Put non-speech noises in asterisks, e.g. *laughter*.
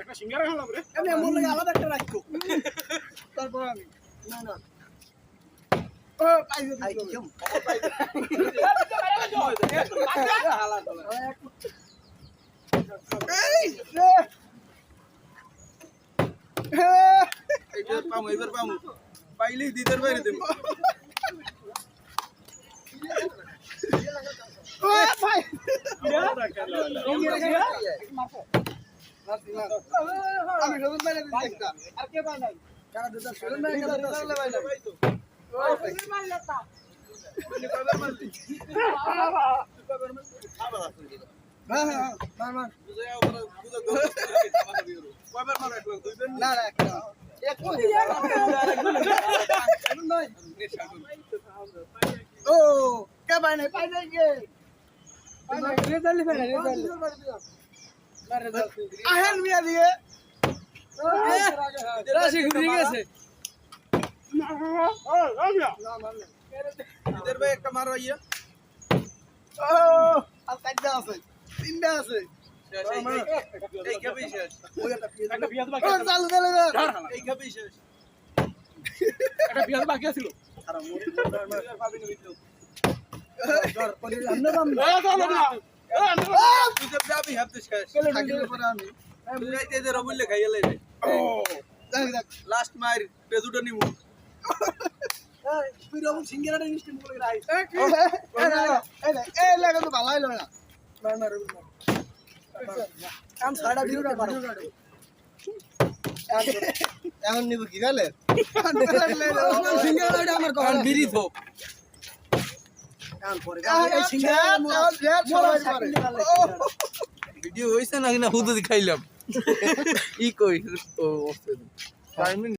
একটা সিঙ্গারা খেলাম রে। এমনি লাগে আলাদা একটা রাখো তারপর আমি না না। পাইলেই দিদার বাইরে দেবো ও ভাই আমি বাইরে দিছি একটা আর কে ভাই ও কে পায় নাই? পায় নাই কে রেজাল্ট পায় নাই রেজাল্ট আহেন মিয়া দিয়ে রাশি ঘুরে গেছে দিদার ভাই একটা মারো ইয়া ও আর চারটা আছে তিনটা আছে এই খাবেই শেষ একটা পেঁয়াজ বাকি চালু চালু এই শেষ একটা না লাস্ট পেজুটা তুই রাইস এই লাগা তো ভালোই লয় না রবু সাড়া পারো এখন নিব কি গেলে *laughs* *laughs* আমার বিড়ি থোক ভিডিও হয়েছে নাকি না হুদুদি খাইলাম। *laughs* ই কই? টাইমিং